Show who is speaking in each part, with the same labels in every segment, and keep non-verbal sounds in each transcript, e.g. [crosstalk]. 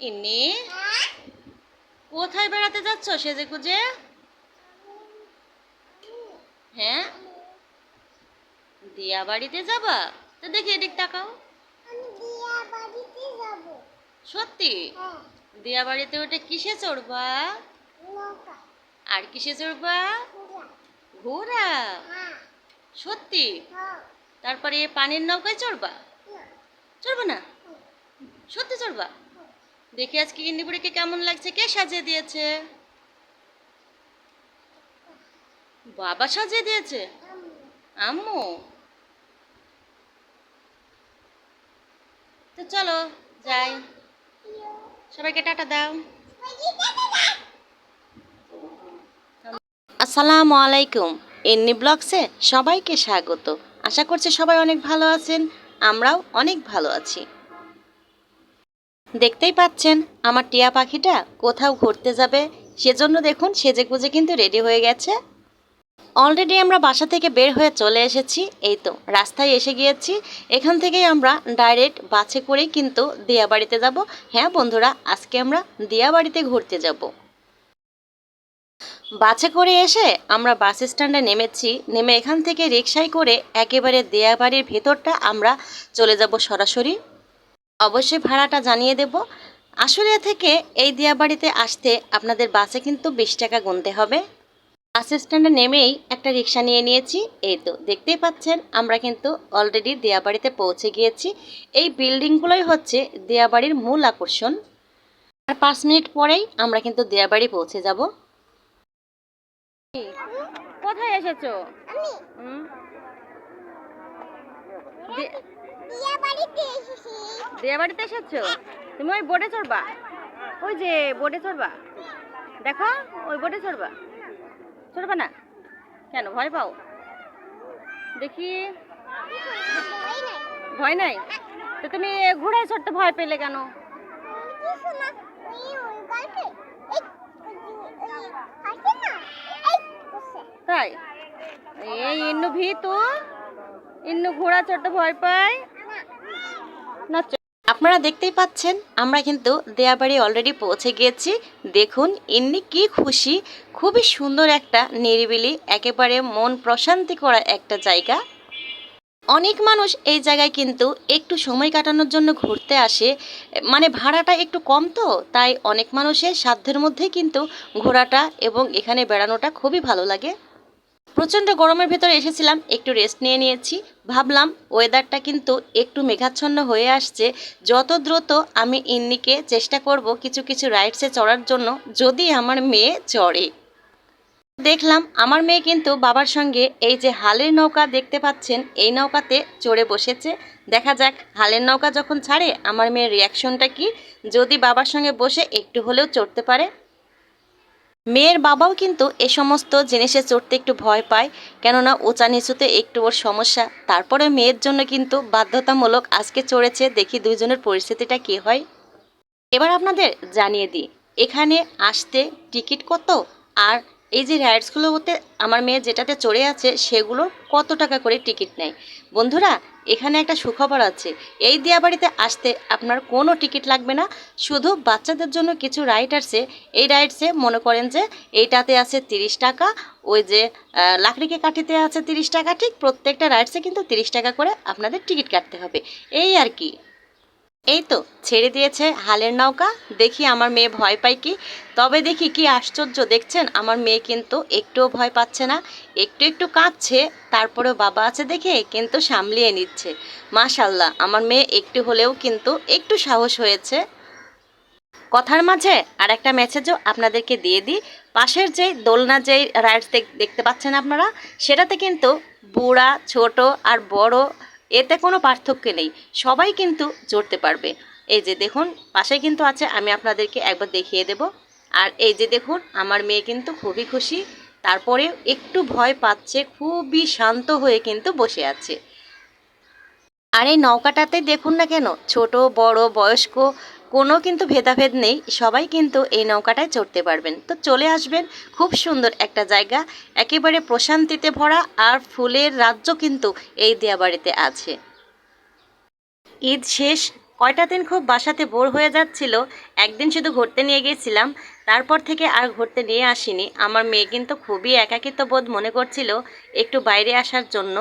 Speaker 1: ইন্নি কোথায় বেড়াতে যাচ্ছ সেজে গুজে হ্যাঁ? দিয়া বাড়িতে যাবা? তো দেখি এদিক তাকাও। সত্যি?
Speaker 2: হ্যাঁ।
Speaker 1: দিয়া বাড়িতে ওটা কিসে চড়বা? আর কিসে চড়বা? ঘোড়া।
Speaker 2: হ্যাঁ।
Speaker 1: সত্যি?
Speaker 2: হ্যাঁ।
Speaker 1: তারপরে পানির নৌকায় চড়বা? চড়বা না? সত্যি চড়বা? দেখি আজকে ইন্দিপুরিকে কেমন লাগছে? কে সাজিয়ে দিয়েছে? বাবা সাজিয়ে দিয়েছে? আম্মু। তো চলো, যাই। সবাইকে টাটা দাও। আসসালামু আলাইকুম। এন্নি ব্লগসে সবাইকে স্বাগত। আশা করছি সবাই অনেক ভালো আছেন। আমরাও অনেক ভালো আছি। দেখতেই পাচ্ছেন, আমার টিয়া পাখিটা কোথাও ঘুরতে যাবে। সেজন্য দেখুন সেজে গুজে কিন্তু রেডি হয়ে গেছে। অলরেডি আমরা বাসা থেকে বের হয়ে চলে এসেছি। এই তো, রাস্তায় এসে গিয়েছি। এখান থেকেই আমরা ডাইরেক্ট বাসে করেই কিন্তু দিয়াবাড়িতে যাব। হ্যাঁ বন্ধুরা, আজকে আমরা দিয়াবাড়িতে ঘুরতে যাব। বাসে করে এসে আমরা বাস স্ট্যান্ডে নেমেছি। নেমে এখান থেকে রিক্সায় করে একেবারে দেয়াবাড়ির ভেতরটা আমরা চলে যাব সরাসরি। অবশ্যই ভাড়াটা জানিয়ে দেব। আসলে থেকে এই দিয়াবাড়িতে আসতে আপনাদের বাসে কিন্তু বিশ টাকা গুনতে হবে। বাস স্ট্যান্ডে নেমেই একটা রিক্সা নিয়ে নিয়েছি। এই তো দেখতেই পাচ্ছেন আমরা কিন্তু অলরেডি দিয়াবাড়িতে পৌঁছে গিয়েছি। এই বিল্ডিংগুলোই হচ্ছে দিয়াবাড়ির মূল আকর্ষণ। আর পাঁচ মিনিট পরেই আমরা কিন্তু দিয়াবাড়ি পৌঁছে যাব। কোথায় এসেছ?
Speaker 2: আমি। দিয়া বাড়িতে এসেছ?
Speaker 1: তুমি ওই বোটে চড়বা। ওই যে বোটে চড়বা। দেখো, ওই বোটে চড়বা। চড়বা না? কেন, ভয় পাও? দেখি।
Speaker 2: ভয় নাই?
Speaker 1: তো তুমি ঘোড়ায় চড়তে ভয় পেলে কেন? তাই? এই ইন্নু ভি তো ইন্নু ঘোড়া চড়তে ভয় পায়। না আপনারা দেখতেই পাচ্ছেন, আমরা কিন্তু দেয়াবাড়ি অলরেডি পৌঁছে গিয়েছি। দেখুন এমনি কি খুশি। খুবই সুন্দর একটা নিরিবিলি, একেবারে মন প্রশান্তি করা একটা জায়গা। অনেক মানুষ এই জায়গায় কিন্তু একটু সময় কাটানোর জন্য ঘুরতে আসে। মানে ভাড়াটা একটু কম তো, তাই অনেক মানুষের সাধ্যের মধ্যে কিন্তু ঘোরাটা এবং এখানে বেড়ানোটা খুবই ভালো লাগে। প্রচণ্ড গরমের ভেতরে এসেছিলাম, একটু রেস্ট নিয়ে নিয়েছি। ভাবলাম ওয়েদারটা কিন্তু একটু মেঘাচ্ছন্ন হয়ে আসছে। যত দ্রুত আমি ইন্নিকে চেষ্টা করব কিছু কিছু রাইডসে চড়ার জন্য, যদি আমার মেয়ে চড়ে। দেখলাম আমার মেয়ে কিন্তু বাবার সঙ্গে এই যে হালের নৌকা দেখতে পাচ্ছেন, এই নৌকাতে চড়ে বসেছে। দেখা যাক হালের নৌকা যখন ছাড়ে, আমার মেয়ের রিয়াকশনটা কি? যদি বাবার সঙ্গে বসে একটু হলেও চড়তে পারে। মেয়ের বাবাও কিন্তু এ সমস্ত জিনিসে চড়তে একটু ভয় পায়, কেননা উঁচা নিচুতে একটু ওর সমস্যা। তারপরে মেয়ের জন্য কিন্তু বাধ্যতামূলক আজকে চড়েছে, দেখি দুইজনের পরিস্থিতিটা কি হয়। এবার আপনাদের জানিয়ে দিই, এখানে আসতে টিকিট কত? আর এই যে রাইডসগুলো হতে আমার মেয়ে যেটাতে চড়ে আছে, সেগুলো কত টাকা করে টিকিট নেয়? বন্ধুরা এখানে একটা সুখবর আছে। এই দিয়াবাড়িতে আসতে আপনার কোনো টিকিট লাগবে না। শুধু বাচ্চাদের জন্য কিছু রাইড আছে এই রাইডসে মনে করেন যে এইটাতে আছে তিরিশ টাকা, ওই যে লাকড়িকে কাঠিতে আছে তিরিশ টাকা, ঠিক প্রত্যেকটা রাইডসে কিন্তু তিরিশ টাকা করে আপনাদের টিকিট কাটতে হবে। এই আর কি। এই তো, ছেড়ে দিয়েছে হালের নৌকা, দেখি আমার মেয়ে ভয় পায় কি। তবে দেখি কি আশ্চর্য, দেখছেন? আমার মেয়ে কিন্তু একটুও ভয় পাচ্ছে না। একটু একটু কাঁপছে, তারপরেও বাবা আছে দেখে কিন্তু সামলিয়ে নিচ্ছে। মাশাল্লাহ, আমার মেয়ে একটু হলেও কিন্তু একটু সাহস হয়েছে। কথার মাঝে আর একটা মেসেজও আপনাদেরকে দিয়ে দিই। পাশের যে দোলনা যেই রাইডস দেখতে পাচ্ছেন আপনারা, সেটাতে কিন্তু বুড়া, ছোট আর বড় এতে কোনো পার্থক্য নেই। সবাই কিন্তু জড়তে পারবে। এই যে দেখুন পাশে কিন্তু আছে, আমি আপনাদেরকে একবার দেখিয়ে দেব। আর এই যে দেখুন, আমার মেয়ে কিন্তু খুবই খুশি। তারপরে একটু ভয় পাচ্ছে, খুবই শান্ত হয়ে কিন্তু বসে আছে। আর এই নৌকাটাতে দেখুন না কেন, ছোট, বড়, বয়স্ক কোনো কিন্তু ভেদাভেদ নেই, সবাই কিন্তু এই নৌকাটায় চড়তে পারবেন। তো চলে আসবেন খুব সুন্দর একটা জায়গা, একেবারে প্রশান্তিতে ভরা আর ফুলের রাজ্য কিন্তু এই দেয়াবাড়িতে আছে। ঈদ শেষ, কয়টা দিন খুব বাসাতে বোর হয়ে যাচ্ছিল, একদিন শুধু ঘুরতে নিয়ে গিয়েছিলাম তারপর থেকে আর ঘুরতে নিয়ে আসিনি। আমার মেয়ে কিন্তু খুবই একাকিত্ব বোধ মনে করছিল একটু বাইরে আসার জন্য।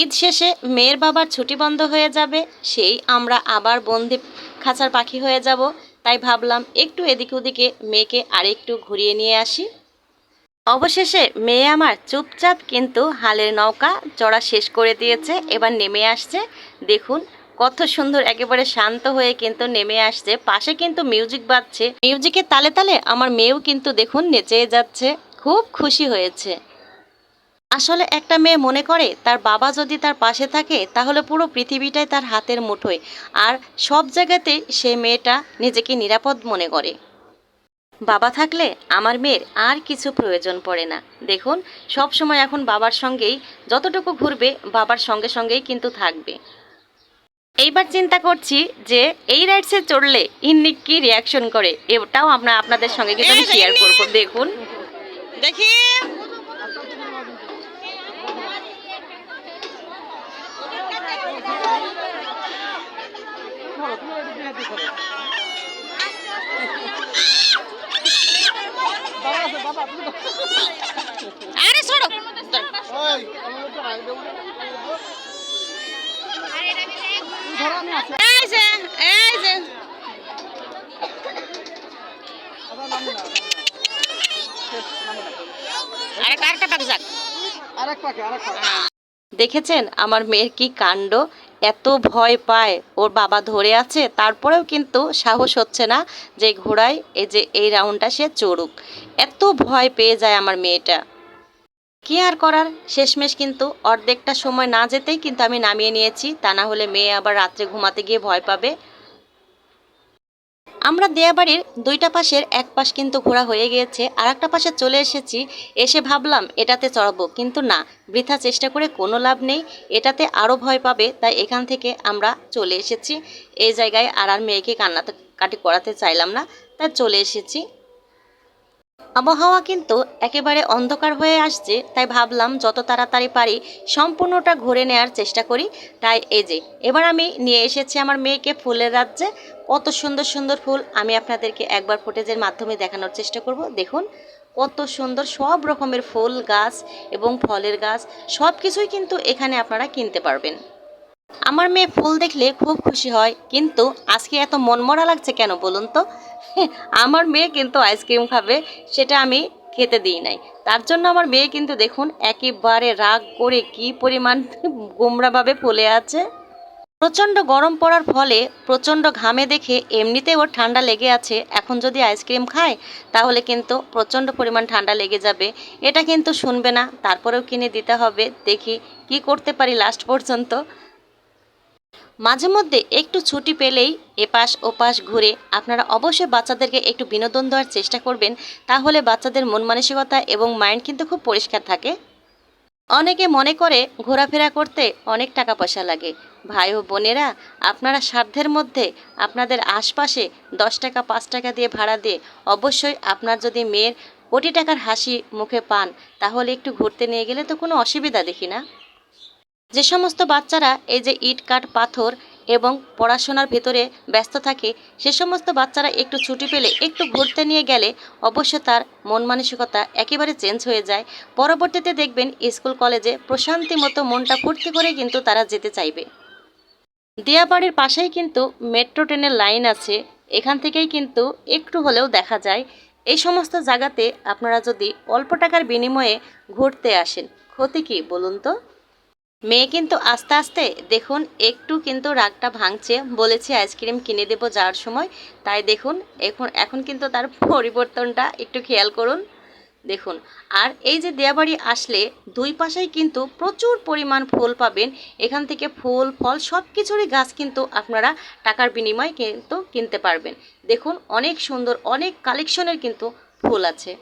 Speaker 1: ঈদ শেষে মেয়ের বাবার ছুটি বন্ধ হয়ে যাবে, সেই আমরা আবার বন্দি খাঁচার পাখি হয়ে যাব। তাই ভাবলাম একটু এদিক ওদিকে মেয়েকে আরেকটু ঘুরিয়ে নিয়ে আসি। অবশেষে মেয়ে আমার চুপচাপ কিন্তু হালের নৌকা চড়া শেষ করে দিয়েছে, এবার নেমে আসছে। দেখুন, কত সুন্দর একেবারে শান্ত হয়ে কিন্তু নেমে আসছে। পাশে কিন্তু মিউজিক বাজছে। মিউজিকের তালে তালে আমার মেয়েও কিন্তু দেখুন নেচে যাচ্ছে। খুব খুশি হয়েছে। আসলে একটা মেয়ে মনে করে তার বাবা যদি তার পাশে থাকে তাহলে পুরো পৃথিবীটাই তার হাতের মুঠোয়। আর সব জায়গাতে সে মেয়েটা নিজেকে নিরাপদ মনে করে। বাবা থাকলে আমার মেয়ের আর কিছু প্রয়োজন পড়ে না। দেখুন সব সময় এখন বাবার সঙ্গেই যতটুকু ঘুরবে বাবার সঙ্গে সঙ্গেই কিন্তু থাকবে। এইবার চিন্তা করছি যে এই রাইডসে চড়লে ইন্নি কি রিয়াকশন করে এটাও আমরা আপনাদের সঙ্গে কিন্তু আমি শেয়ার করব। দেখুন। দেখি। আরে সরো। এই যে এই যে। আরে কারটা পাক যাক দেখেছেন আমার মেয়ের কি কাণ্ড? এত ভয় পায়। ওর বাবা ধরে আছে, তারপরেও কিন্তু সাহস হচ্ছে না যে ঘোড়ায় এই যে এই রাউন্ডটা সে চড়ুক। এত ভয় পেয়ে যায় আমার মেয়েটা। কী আর করার? শেষমেশ কিন্তু অর্ধেকটা সময় না যেতেই কিন্তু আমি নামিয়ে নিয়েছি। তা না হলে মেয়ে আবার রাত্রে ঘুমাতে গিয়ে ভয় পাবে। আমরা দেয়াবাড়ির দুইটা পাশের এক পাশ কিন্তু ঘোরা হয়ে গিয়েছে আর একটা পাশে চলে এসেছি, এসে ভাবলাম এটাতে চড়াবো, কিন্তু না, বৃথা চেষ্টা করে কোনো লাভ নেই, এটাতে আরও ভয় পাবে, তাই এখান থেকে আমরা চলে এসেছি, এই জায়গায় আর আর মেয়েকে কান্নাতে কাটি করাতে চাইলাম না, তাই চলে এসেছি। আবহাওয়া কিন্তু একেবারে অন্ধকার হয়ে আসছে, তাই ভাবলাম যত তাড়াতাড়ি পারি সম্পূর্ণটা ঘুরে নেওয়ার চেষ্টা করি। তাই এই যে, এবার আমি নিয়ে এসেছি আমার মেয়েকে ফুলের রাজ্যে। কত সুন্দর সুন্দর ফুল আমি আপনাদেরকে একবার ফুটেজের মাধ্যমে দেখানোর চেষ্টা করব। দেখুন, কত সুন্দর সব রকমের ফুল গাছ এবং ফলের গাছ সব কিছুই কিন্তু এখানে আপনারা কিনতে পারবেন। আমার মেয়ে ফুল দেখলে খুব খুশি হয়, কিন্তু আজকে এত মনমরা লাগছে কেন বলুন তো? [laughs] আমার মেয়ে কিন্তু আইসক্রিম খাবে, সেটা আমি খেতে দিই নাই। তার জন্য আমার মেয়ে কিন্তু দেখুন একেবারে রাগ করে কি পরিমাণ [laughs] গোমরাভাবে ফুলে আছে। প্রচণ্ড গরম পড়ার ফলে প্রচণ্ড ঘামে দেখে এমনিতে ওর ঠান্ডা লেগে আছে। এখন যদি আইসক্রিম খায়, তাহলে কিন্তু প্রচণ্ড পরিমাণ ঠান্ডা লেগে যাবে। এটা কিন্তু শুনবে না, তারপরেও কিনে দিতে হবে। দেখি কি করতে পারি লাস্ট পর্যন্ত। মাঝে মধ্যে একটু ছুটি পেলেই এপাশ ওপাশ ঘুরে আপনারা অবশ্যই বাচ্চাদেরকে একটু বিনোদন দেওয়ার চেষ্টা করবেন, তাহলে বাচ্চাদের মন মানসিকতা এবং মাইন্ড কিন্তু খুব পরিষ্কার থাকে। অনেকে মনে করে ঘোরাফেরা করতে অনেক টাকা পয়সা লাগে। ভাই ও বোনেরা, আপনারা সাধ্যের মধ্যে আপনাদের আশপাশে দশ টাকা, পাঁচ টাকা দিয়ে ভাড়া দিয়ে অবশ্যই আপনার যদি মেয়ের কোটি টাকার হাসি মুখে পান, তাহলে একটু ঘুরতে নিয়ে গেলে তো কোনো অসুবিধা দেখি না। যে সমস্ত বাচ্চারা এই যে ইট, কাঠ, পাথর এবং পড়াশোনার ভেতরে ব্যস্ত থাকে, সে সমস্ত বাচ্চারা একটু ছুটি পেলে, একটু ঘুরতে নিয়ে গেলে অবশ্য তার মন মানসিকতা একেবারে চেঞ্জ হয়ে যায়। পরবর্তীতে দেখবেন স্কুল, কলেজে প্রশান্তি মতো মনটা ফুর্তি করে কিন্তু তারা যেতে চাইবে। দিয়াবাড়ির পাশেই কিন্তু মেট্রো ট্রেনের লাইন আছে, এখান থেকেই কিন্তু একটু হলেও দেখা যায়। এই সমস্ত জায়গাতে আপনারা যদি অল্প টাকার বিনিময়ে ঘুরতে আসেন, ক্ষতি কি বলুন তো? মেয়ে কিন্তু আস্তে আস্তে, দেখুন, একটু কিন্তু রাগটা ভাঙছে, বলেছি আইসক্রিম কিনে দেবো যাওয়ার সময়। তাই দেখুন, এখন এখন কিন্তু তার পরিবর্তনটা একটু খেয়াল করুন। দেখুন, আর এই যে দেয়াবাড়ি আসলে, দুই পাশেই কিন্তু প্রচুর পরিমাণ ফুল পাবেন। এখান থেকে ফুল, ফল সব কিছুরই গাছ কিন্তু আপনারা টাকার বিনিময়ে কিন্তু কিনতে পারবেন। দেখুন, অনেক সুন্দর, অনেক কালেকশনের কিন্তু ফুল আছে।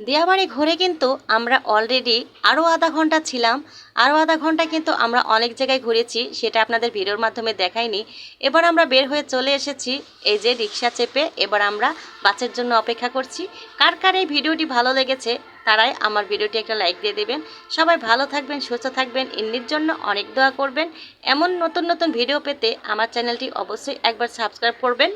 Speaker 1: দিয়াবাড়ি ঘুরে কিন্তু আমরা অলরেডি আরও আধা ঘণ্টা ছিলাম। আরও আধা ঘণ্টা কিন্তু আমরা অনেক জায়গায় ঘুরেছি, সেটা আপনাদের ভিডিওর মাধ্যমে দেখাইনি। এবার আমরা বের হয়ে চলে এসেছি, এই যে রিক্সা চেপে এবার আমরা বাসের জন্য অপেক্ষা করছি। কার কার এই ভিডিওটি ভালো লেগেছে, তারাই আমার ভিডিওটি একটা লাইক দিয়ে দেবেন। সবাই ভালো থাকবেন, সুস্থ থাকবেন ইন্নির জন্য অনেক দোয়া করবেন। এমন নতুন নতুন ভিডিও পেতে আমার চ্যানেলটি অবশ্যই একবার সাবস্ক্রাইব করবেন।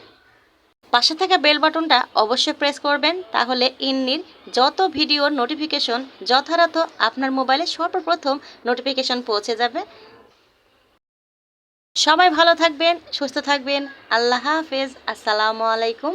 Speaker 1: পাশে থাকা বেল বাটনটা অবশ্যই প্রেস করবেন, তাহলে ইন্নির যত ভিডিওর নোটিফিকেশন যথাযথ আপনার মোবাইলে সর্বপ্রথম নোটিফিকেশন পৌঁছে যাবে। সবাই ভালো থাকবেন, সুস্থ থাকবেন, আল্লাহ হাফেজ, আসসালামু আলাইকুম।